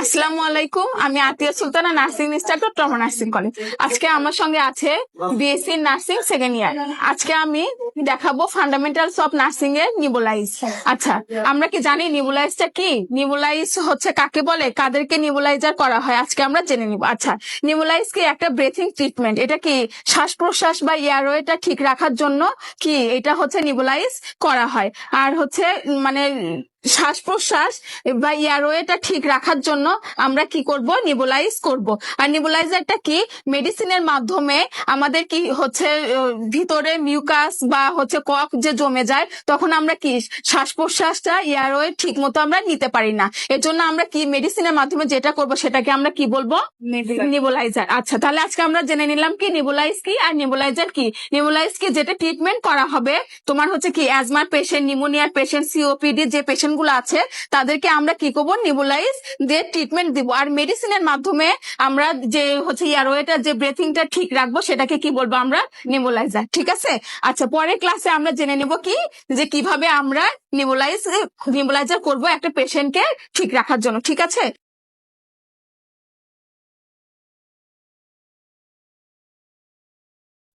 আসসালামু আলাইকুম আমি আতিয়া সুলতানা নার্সিং ইনস্ট্রাক্টর টমা নার্সিং কলেজ আজকে আমার সঙ্গে আছে বিএসসি নার্সিং সেকেন্ড ইয়ার আজকে আমি দেখাবো ফান্ডামেন্টালস অফ নার্সিং এর নিবুলাইজ আচ্ছা আমরা কি জানি নিবুলাইজটা কি? নিবুলাইজ হচ্ছে কাকে বলে? কাদেরকে নিবুলাইজার করা হয়? আজকে আমরা জেনে নিব। আচ্ছা নিবুলাইজ কি একটা ব্রেথিং ট্রিটমেন্ট এটা কি শ্বাস প্রশ্বাস বা এয়ারওয়েটা ঠিক রাখার জন্য কি এটা হচ্ছে নিবুলাইজ করা হয়? আর হচ্ছে মানে শ্বাস প্রশ্বাস বা এয়ারওয়েটা ঠিক রাখার জন্য আমরা কি করব? নিবুলাইজ করব। আর নিবুলাইজারটা কি? মেডিসিনের মাধ্যমে আমাদের কি হচ্ছে ভিতরে মিউকাস বা হচ্ছে কফ যে জমে যায় তখন আমরা কি শ্বাস প্রশ্বাসটা এয়ারওয়ে ঠিক মতো আমরা নিতে পারি না। এর জন্য আমরা কি মেডিসিনের মাধ্যমে যেটা করব সেটাকে আমরা কি বলব? নিবুলাইজার আচ্ছা তাহলে আজকে আমরা জেনে নিলাম কি নিবুলাইজ কি আর নিবুলাইজার কি? নিবুলাইজ কি যেটা ট্রিটমেন্ট করা হবে তোমার হচ্ছে কি অ্যাজমার পেশেন্ট নিউমোনিয়ার পেশেন্ট সিওপিডি যে পেশেন্টগুলো আছে তাদেরকে আমরা কি করব? নিবুলাইজ দিয়ে ট্রিটমেন্ট দিব। আর মেডিসিনের মাধ্যমে আমরা যে হচ্ছে এয়ারওয়েটা যে ব্রেথিংটা ঠিক রাখব সেটাকে কি বলব আমরা? নিবুলাইজার ঠিক আছে? আচ্ছা পরের ক্লাসে আমরা জেনে নেব কি? যে কীভাবে আমরা নিবুলাইজ নিবুলাইজার করব একটা পেশেন্টকে ঠিক রাখার জন্য, ঠিক আছে?